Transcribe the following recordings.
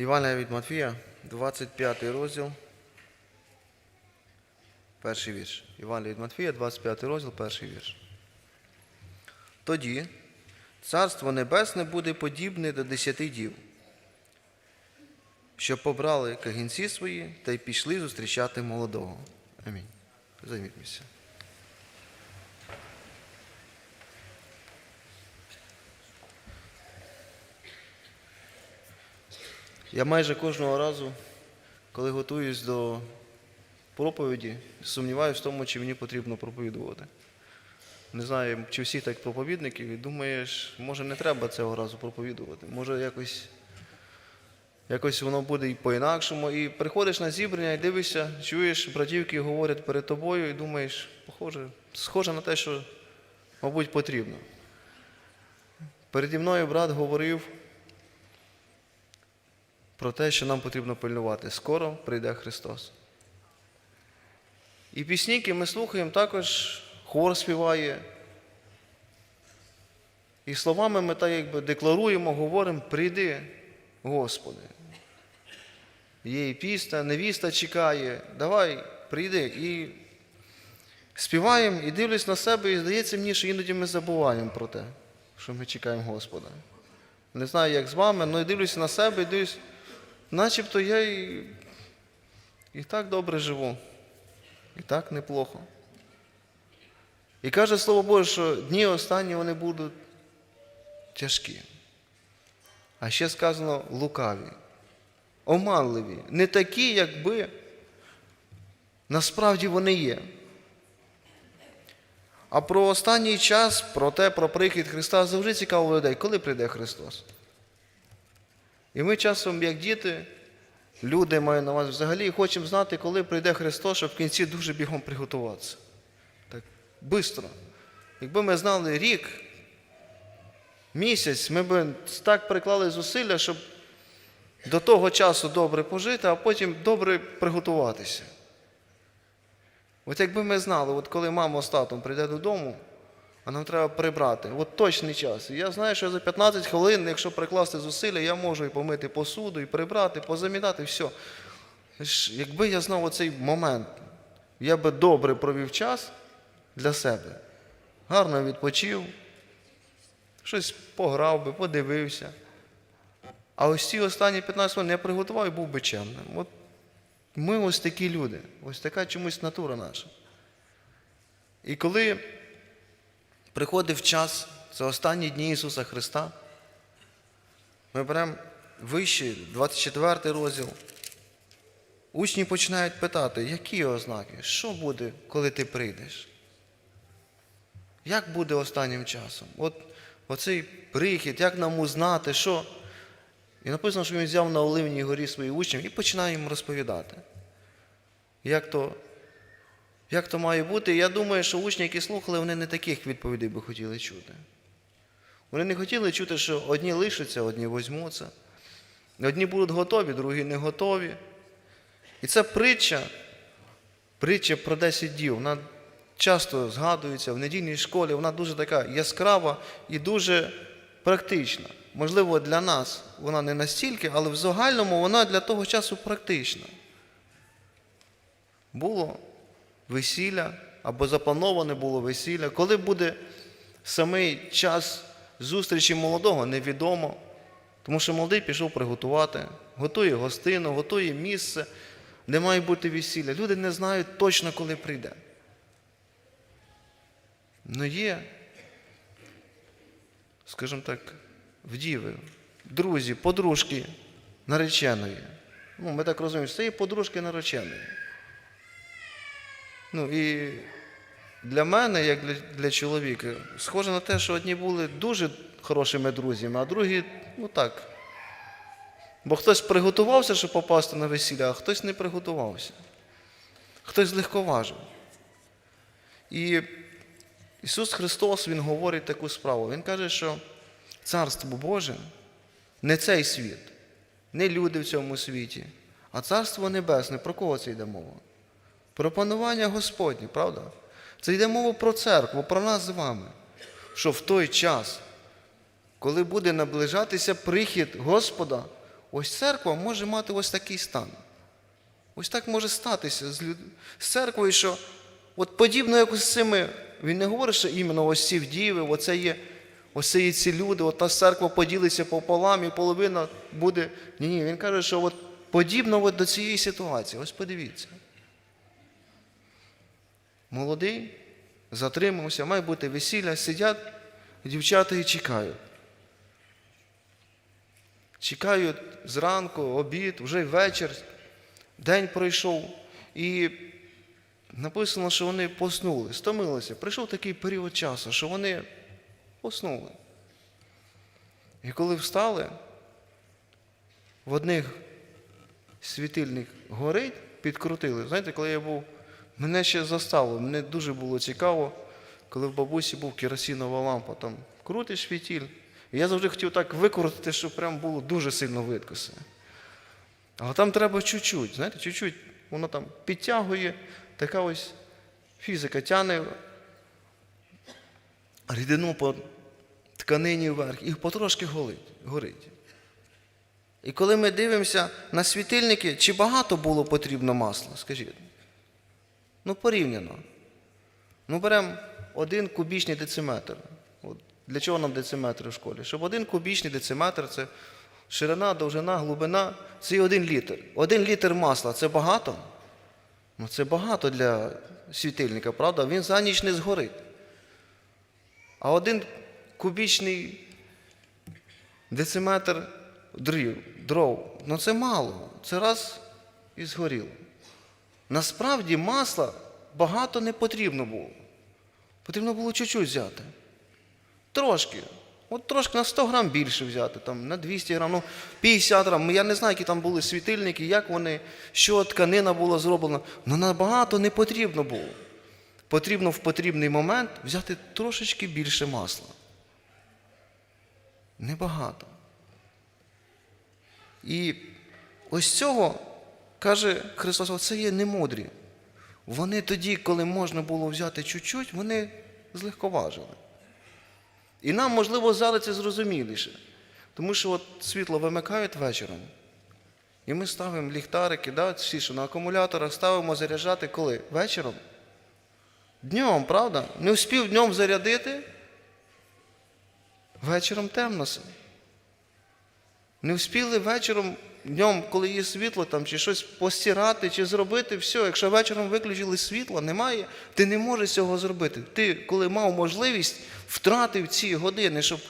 Івана від Матфія, 25 розділ. Перший вірш. Івана від Матфія, 25 розділ, перший вірш. Тоді царство небесне буде подібне до десяти дів, що побрали кагінці свої та й пішли зустрічати молодого. Амінь. Займіть місце. Я майже кожного разу, коли готуюсь до проповіді, сумніваюся в тому, чи мені потрібно проповідувати. Не знаю, чи всі так проповідників, і думаєш, може не треба цього разу проповідувати. Може якось, якось воно буде і по-інакшому. І приходиш на зібрання і дивишся, чуєш, братівки говорять перед тобою, і думаєш, похоже, схоже на те, що, мабуть, потрібно. Переді мною брат говорив про те, що нам потрібно пильнувати. Скоро прийде Христос. І пісні, які ми слухаємо, також хор співає. І словами ми так якби декларуємо, говоримо, прийди, Господи. Є і пісня, невіста чекає, давай, прийди. І співаємо, і дивлюсь на себе, і здається мені, що іноді ми забуваємо про те, що ми чекаємо Господа. Не знаю, як з вами, але дивлюся на себе і дивлюсь, начебто я і, і так добре живу, і так неплохо. І каже Слово Боже, що дні останні вони будуть тяжкі. А ще сказано лукаві, оманливі, не такі, якби насправді вони є. А про останній час, про те, про прихід Христа завжди цікаво людей, коли прийде Христос. І ми часом, як діти, люди маю на увазі взагалі, хочемо знати, коли прийде Христос, щоб в кінці дуже бігом приготуватися. Так, швидко. Якби ми знали рік, місяць, ми б так приклали зусилля, щоб до того часу добре пожити, а потім добре приготуватися. От якби ми знали, от коли мама з татом прийде додому, нам треба прибрати, от точний час. І я знаю, що за 15 хвилин, якщо прикласти зусилля, я можу і помити посуду, і прибрати, позамітати, все. Якби я знав оцей момент, я би добре провів час для себе, гарно відпочив, щось пограв би, подивився. А ось ці останні 15 хвилин я приготував і був би чемним. От ми ось такі люди, ось така чомусь натура наша. І коли приходив час, це останні дні Ісуса Христа, ми беремо вище, 24 розділ. Учні починають питати, які ознаки, що буде, коли ти прийдеш? Як буде останнім часом? От оцей прихід, як нам узнати, що? І написано, що він взяв на Оливній горі своїх учнів і починає їм розповідати. Як то, як то має бути? Я думаю, що учні, які слухали, вони не таких відповідей би хотіли чути. Вони не хотіли чути, що одні лишаться, одні возьмуться. Одні будуть готові, другі не готові. І ця притча, притча про 10 дів, вона часто згадується в недільній школі, вона дуже така яскрава і дуже практична. Можливо, для нас вона не настільки, але в загальному вона для того часу практична. Було весілля або заплановане було весілля. Коли буде самий час зустрічі молодого, невідомо. Тому що молодий пішов приготувати, готує гостину, готує місце, де має бути весілля. Люди не знають точно, коли прийде. Ну є, скажімо так, вдіви, друзі, подружки нареченої. Ну, ми так розуміємо, що це є подружки нареченої. Ну і для мене, як для, для чоловіка, схоже на те, що одні були дуже хорошими друзями, а другі, ну так. Бо хтось приготувався, щоб попасти на весілля, а хтось не приготувався. Хтось злегковажив. І Ісус Христос Він говорить таку справу. Він каже, що Царство Боже не цей світ, не люди в цьому світі, а Царство Небесне. Про кого це йде мова? Про панування Господнє, правда? Це йде мова про церкву, про нас з вами. Що в той час, коли буде наближатися прихід Господа, ось церква може мати ось такий стан. Ось так може статися з, люд... з церквою, що от подібно як з цими, він не говорить, що іменно ось ці вдіви, оце є, ось це є ці люди, от та церква поділиться пополам і половина буде. Ні, ні, він каже, що от подібно от до цієї ситуації. Ось подивіться. Молодий, затримався, має бути весілля, сидять дівчата і чекають. Чекають зранку, обід, вже вечір, день пройшов. І написано, що вони поснули, стомилися. Прийшов такий період часу, що вони поснули. І коли встали, в одних світильник горить, підкрутили. Знаєте, коли я був, мене ще застало, мені дуже було цікаво, коли в бабусі був керосинова лампа, там крутиш фітіль. І я завжди хотів так викрутити, щоб прям було дуже сильно видко все. Але там треба чуть-чуть, знаєте, чуть-чуть воно там підтягує, така ось фізика тягне рідину по тканині вверх і потрошки горить. І коли ми дивимося на світильники, чи багато було потрібно масла, скажіть? Ну, порівняно. Ну, беремо один кубічний дециметр. От для чого нам дециметри в школі? Щоб один кубічний дециметр це ширина, довжина, глибина, це і один літр. Один літр масла це багато? Ну, це багато для світильника, правда? Він за ніч не згорить. А один кубічний дециметр дрів, дров, ну це мало. Це раз і згоріло. Насправді масла багато не потрібно було. Потрібно було чуть-чуть взяти. Трошки. От трошки на 100 грам більше взяти, там, на 200 грам, ну 50 грам. Я не знаю, які там були світильники, як вони, що тканина була зроблена. Ну набагато не потрібно було. Потрібно в потрібний момент взяти трошечки більше масла. Небагато. І ось цього, каже Христос, це є немудрі. Вони тоді, коли можна було взяти чуть-чуть, вони злегковажили. І нам, можливо, зараз це зрозуміліше. Тому що от світло вимикають вечором. І ми ставимо ліхтарики, да, всі, що на акумуляторах ставимо заряджати коли? Вечором? Днем, правда? Не успів днем зарядити. Вечором темно. Не встигли вечором, днем, коли є світло, там, чи щось постирати, чи зробити, все. Якщо вечором виключили світло, немає, ти не можеш цього зробити. Ти, коли мав можливість, втратив ці години, щоб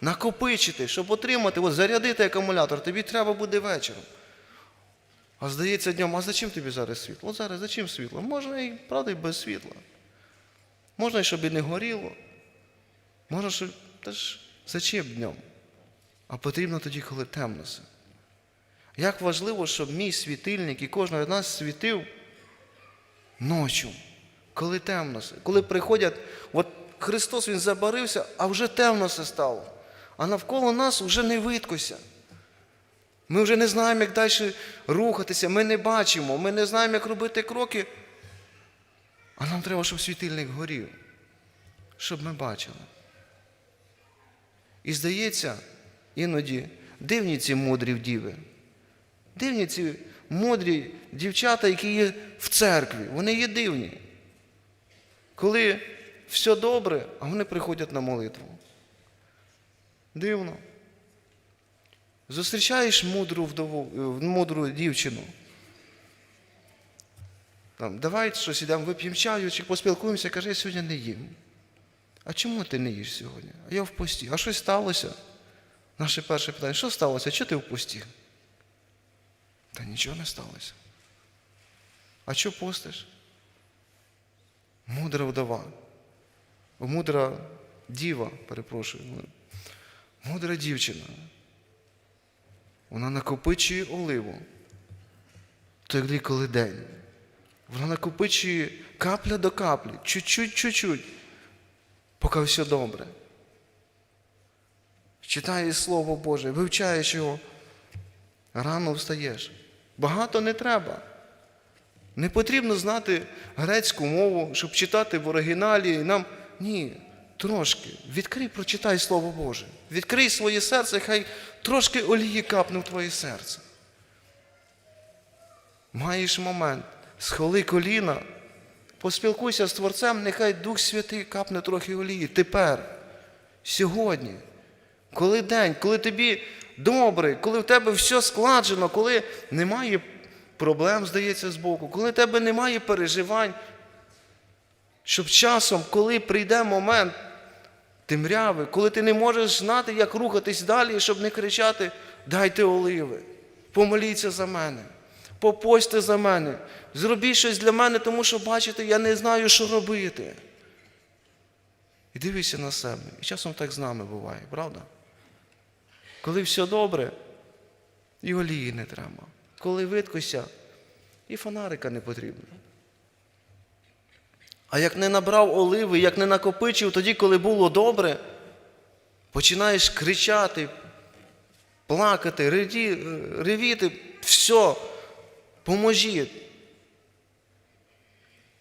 накопичити, щоб отримати, от зарядити акумулятор, тобі треба буде вечором. А здається днем, а зачем тобі зараз світло? От зараз зачем світло? Можна і правда і без світла. Можна, щоб і не горіло. Можна, щоб. Та ж зачем днем? А потрібно тоді, коли темно все. Як важливо, щоб мій світильник і кожен з нас світив ночі, коли темно. Коли приходять, от Христос Він забарився, а вже темно все стало. А навколо нас вже не видкося. Ми вже не знаємо, як далі рухатися, ми не бачимо, ми не знаємо, як робити кроки. А нам треба, щоб світильник горів, щоб ми бачили. І здається, іноді дивні ці мудрі вдіви. Дивні ці мудрі дівчата, які є в церкві. Вони є дивні. Коли все добре, а вони приходять на молитву. Дивно. Зустрічаєш мудру вдову, е, мудру дівчину. Там, давай щось ідемо, вип'ємо чаю, чи поспілкуємося, каже, я сьогодні не їм. А чому ти не їш сьогодні? А я в пості. А щось сталося? Наше перше питання, що сталося? Чого ти в пості? Та нічого не сталося. А що постиш? Мудра вдова. Мудра діва, перепрошую. Мудра дівчина. Вона накопичує оливу. Тоді, коли день. Вона накопичує капля до каплі, чуть-чуть, чуть-чуть, поки все добре. Читаєш Слово Боже, вивчаєш його, рано встаєш. Багато не треба. Не потрібно знати грецьку мову, щоб читати в оригіналі. Нам ні, трошки. Відкрий, прочитай Слово Боже. Відкрий своє серце, хай трошки олії капне в твоє серце. Маєш момент, схоли коліна, поспілкуйся з Творцем, нехай Дух Святий капне трохи олії. Тепер, сьогодні, коли день, коли тобі добре, коли в тебе все складжено, коли немає проблем, здається, збоку, коли в тебе немає переживань, щоб часом, коли прийде момент темряви, коли ти не можеш знати, як рухатись далі, щоб не кричати, дайте оливи, помоліться за мене, попостьте за мене, зробіть щось для мене, тому що, бачите, я не знаю, що робити. І дивися на себе. І часом так з нами буває, правда? Коли все добре, і олії не треба. Коли видкося, і фонарика не потрібно. А як не набрав оливи, як не накопичив тоді, коли було добре, починаєш кричати, плакати, ревіти, все, поможіть.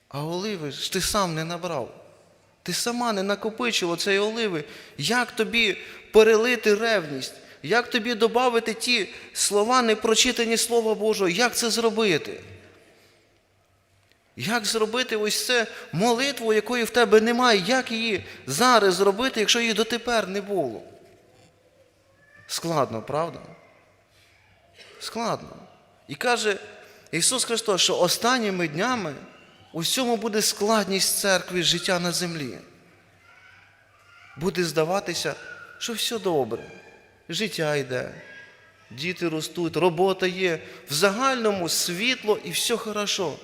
А оливи ж ти сам не набрав. Ти сама не накопичила цієї оливи. Як тобі перелити ревність? Як тобі додати ті слова, не прочитані Слова Божого? Як це зробити? Як зробити ось це молитву, якої в тебе немає? Як її зараз зробити, якщо її дотепер не було? Складно, правда? Складно. І каже Ісус Христос, що останніми днями у всьому буде складність церкви життя на землі. Буде здаватися, що все добре. Життя йде, діти ростуть, робота є, в загальному світло і все хорошо.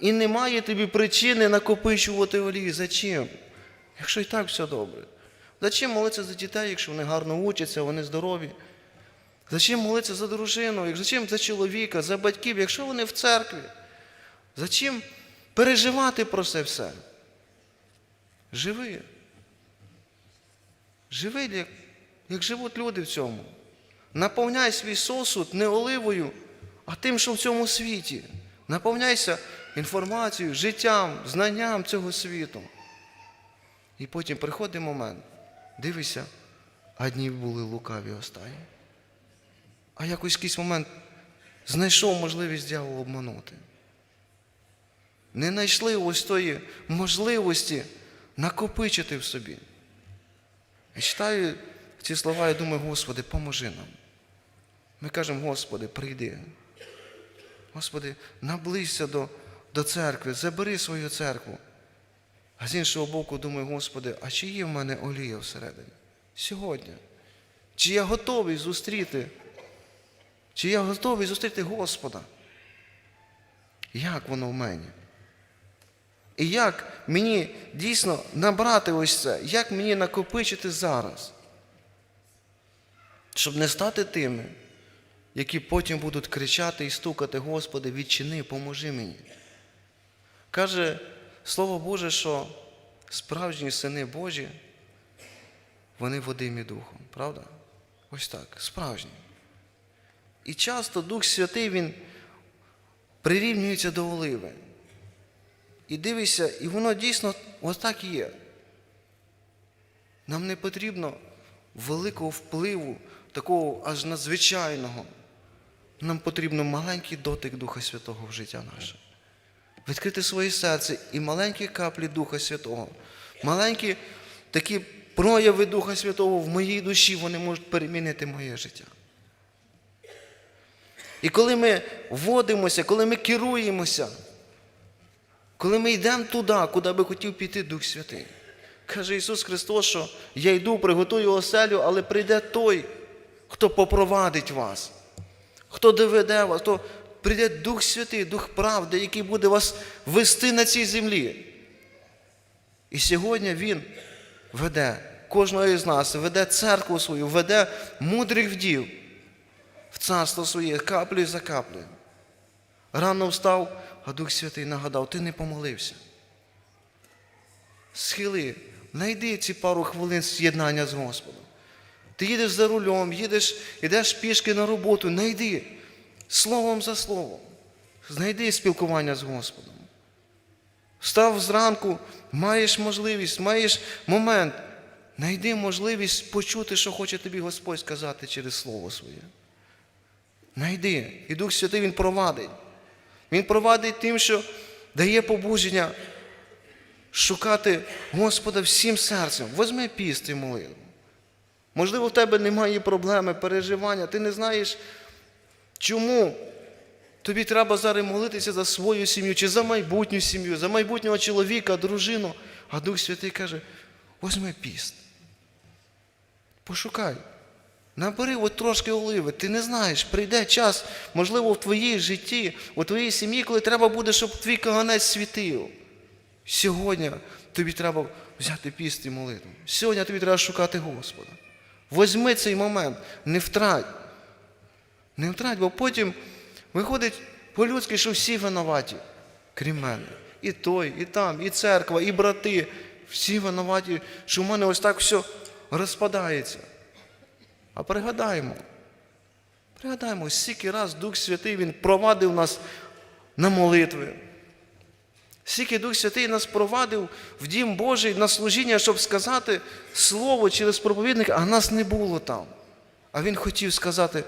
І немає тобі причини накопичувати олії. Зачем? Якщо і так все добре. Зачем молитися за дітей, якщо вони гарно учаться, вони здорові? Зачем молитися за дружину? Зачем за чоловіка, за батьків, якщо вони в церкві? Зачем переживати про це все? Живи. Живи, як, як живуть люди в цьому. Наповняй свій сосуд не оливою, а тим, що в цьому світі. Наповняйся інформацією, життям, знанням цього світу. І потім приходить момент, дивися, а були лукаві останні. А якось якийсь момент знайшов можливість дьявола обманути. Не знайшли ось тої можливості накопичити в собі. Я читаю ці слова і думаю, Господи, поможи нам. Ми кажемо, Господи, прийди. Господи, наблизься до, до церкви, забери свою церкву. А з іншого боку, думаю, Господи, а чи є в мене олія всередині? Сьогодні? Чи я готовий зустріти? Чи я готовий зустріти Господа? Як воно в мені? І як мені дійсно набрати ось це? Як мені накопичити зараз? Щоб не стати тими, які потім будуть кричати і стукати, Господи, відчини, поможи мені. Каже Слово Боже, що справжні сини Божі, вони водимі Духом, правда? Ось так, справжні. І часто Дух Святий Він прирівнюється до оливи. І дивися, і воно дійсно ось так і є. Нам не потрібно великого впливу, такого аж надзвичайного. Нам потрібно маленький дотик Духа Святого в життя наше. Відкрити своє серце і маленькі каплі Духа Святого, маленькі такі прояви Духа Святого в моїй душі, вони можуть перемінити моє життя. І коли ми вводимося, коли ми керуємося, коли ми йдемо туди, куди би хотів піти Дух Святий. Каже Ісус Христос, що я йду, приготую оселю, але прийде той, хто попровадить вас, хто доведе вас, хто прийде Дух Святий, Дух правди, який буде вас вести на цій землі. І сьогодні Він веде кожного із нас, веде церкву свою, веде мудрих вдів в царство своє каплею за каплею. Рано встав, а Дух Святий нагадав, ти не помолився. Схили, знайди ці пару хвилин з'єднання з Господом. Ти їдеш за рулем, їдеш, йдеш пішки на роботу, знайди словом за словом. Знайди спілкування з Господом. Встав зранку, маєш можливість, маєш момент. Найди можливість почути, що хоче тобі Господь сказати через Слово своє. Найди. І Дух Святий Він провадить. Він провадить тим, що дає побудження шукати Господа всім серцем. Возьми піст і молитву. Можливо, в тебе немає проблеми, переживання, ти не знаєш, чому тобі треба зараз молитися за свою сім'ю, чи за майбутню сім'ю, за майбутнього чоловіка, дружину. А Дух Святий каже: возьми піст. Пошукай. Набери от трошки оливи. Ти не знаєш, прийде час, можливо, в твоїй житті, у твоїй сім'ї, коли треба буде, щоб твій каганець світив. Сьогодні тобі треба взяти піст і молитву. Сьогодні тобі треба шукати Господа. Возьми цей момент, не втрать. Не втрать, бо потім виходить по-людськи, що всі винуваті, крім мене. І той, і там, і церква, і брати. Всі винуваті, що в мене ось так все розпадається. А пригадаємо, пригадаємо, скільки раз Дух Святий Він провадив нас на молитви. Скільки Дух Святий нас провадив в Дім Божий на служіння, щоб сказати слово через проповідника, а нас не було там. А Він хотів сказати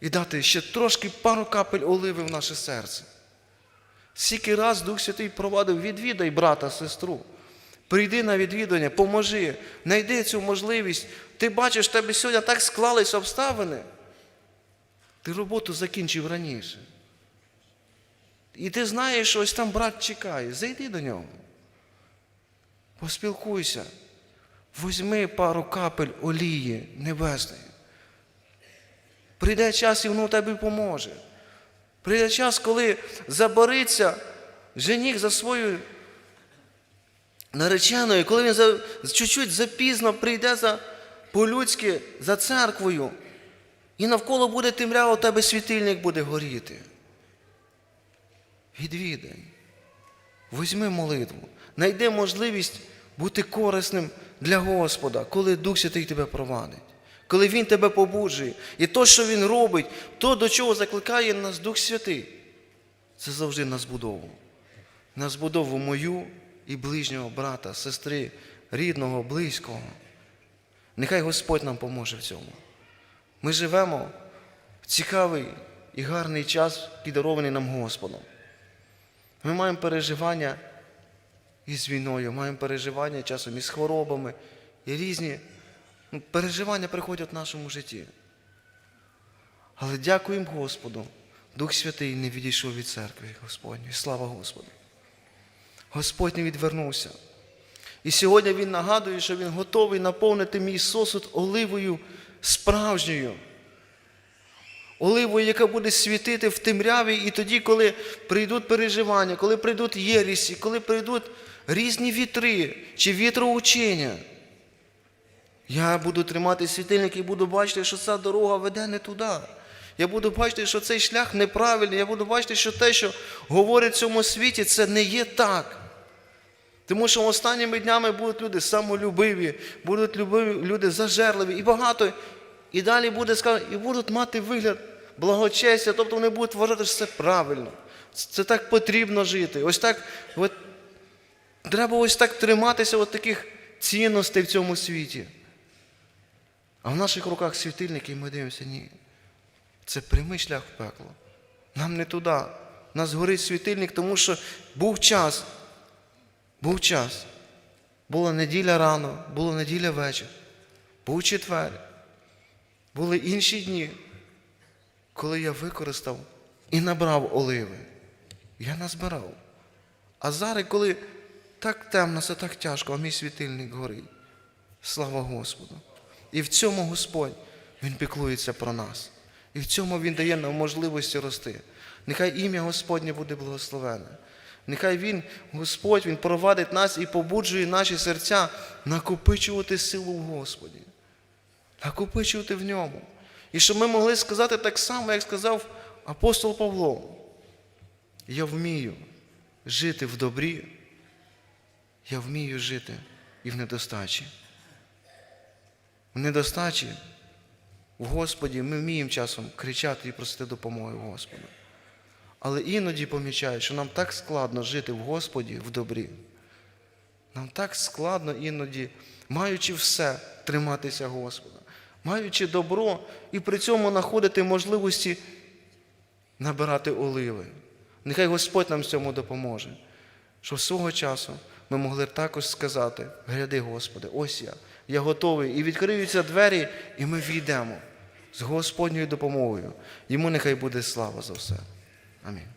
і дати ще трошки пару капель оливи в наше серце. Скільки раз Дух Святий провадив, відвідай брата, сестру. Прийди на відвідання, поможи, знайди цю можливість. Ти бачиш, тебе сьогодні так склались обставини. Ти роботу закінчив раніше. І ти знаєш, що ось там брат чекає. Зайди до нього. Поспілкуйся. Возьми пару капель олії небесної. Прийде час, і воно тобі поможе. Прийде час, коли забориться жених за свою нареченою, коли він за, чуть-чуть запізно прийде за, по-людськи за церквою, і навколо буде темрява, у тебе світильник буде горіти. Відвідай. Візьми молитву, знайди можливість бути корисним для Господа, коли Дух Святий тебе провадить, коли Він тебе побуджує. І то, що Він робить, то, до чого закликає нас Дух Святий, це завжди на збудову. На збудову мою і ближнього брата, сестри, рідного, близького. Нехай Господь нам поможе в цьому. Ми живемо в цікавий і гарний час, піддарований нам Господом. Ми маємо переживання із війною, маємо переживання часом із хворобами, і різні ну, переживання приходять в нашому житті. Але дякуємо Господу. Дух Святий не відійшов від церкви Господньої. Слава Господу. Господь не відвернувся. І сьогодні Він нагадує, що Він готовий наповнити мій сосуд оливою справжньою. Оливою, яка буде світити в темряві, і тоді, коли прийдуть переживання, коли прийдуть єрісі, коли прийдуть різні вітри чи вітроучення, я буду тримати світильник і буду бачити, що ця дорога веде не туди. Я буду бачити, що цей шлях неправильний. Я буду бачити, що те, що говорять в цьому світі, це не є так. Тому що останніми днями будуть люди самолюбиві, будуть люди зажерливі і багато. І далі буде сказано, і будуть мати вигляд благочестя, тобто вони будуть вважати, що це правильно. Це так потрібно жити. Ось так, от, треба ось так триматися от таких цінностей в цьому світі. А в наших руках світильники, і ми дивимося, ні. Це прямий шлях в пекло. Нам не туди. Нас горить світильник, тому що був час. Був час. Була неділя рано, була неділя вечір, був четвер. Були інші дні, коли я використав і набрав оливи. Я назбирав. А зараз, коли так темно, це так тяжко, а мій світильник горить. Слава Господу. І в цьому Господь Він піклується про нас. І в цьому Він дає нам можливості рости. Нехай ім'я Господнє буде благословене. Нехай Він, Господь, Він провадить нас і побуджує наші серця накопичувати силу в Господі накопичувати в ньому. І щоб ми могли сказати так само, як сказав апостол Павло. Я вмію жити в добрі, я вмію жити і в недостачі. В недостачі в Господі ми вміємо часом кричати і просити допомоги в Господа. Але іноді помічаю, що нам так складно жити в Господі в добрі. Нам так складно іноді, маючи все, триматися Господа, маючи добро і при цьому знаходити можливості набирати оливи. Нехай Господь нам в цьому допоможе, щоб свого часу ми могли також сказати: гляди, Господи, ось я, я готовий. І відкриються двері, і ми війдемо з Господньою допомогою. Йому нехай буде слава за все. Амінь.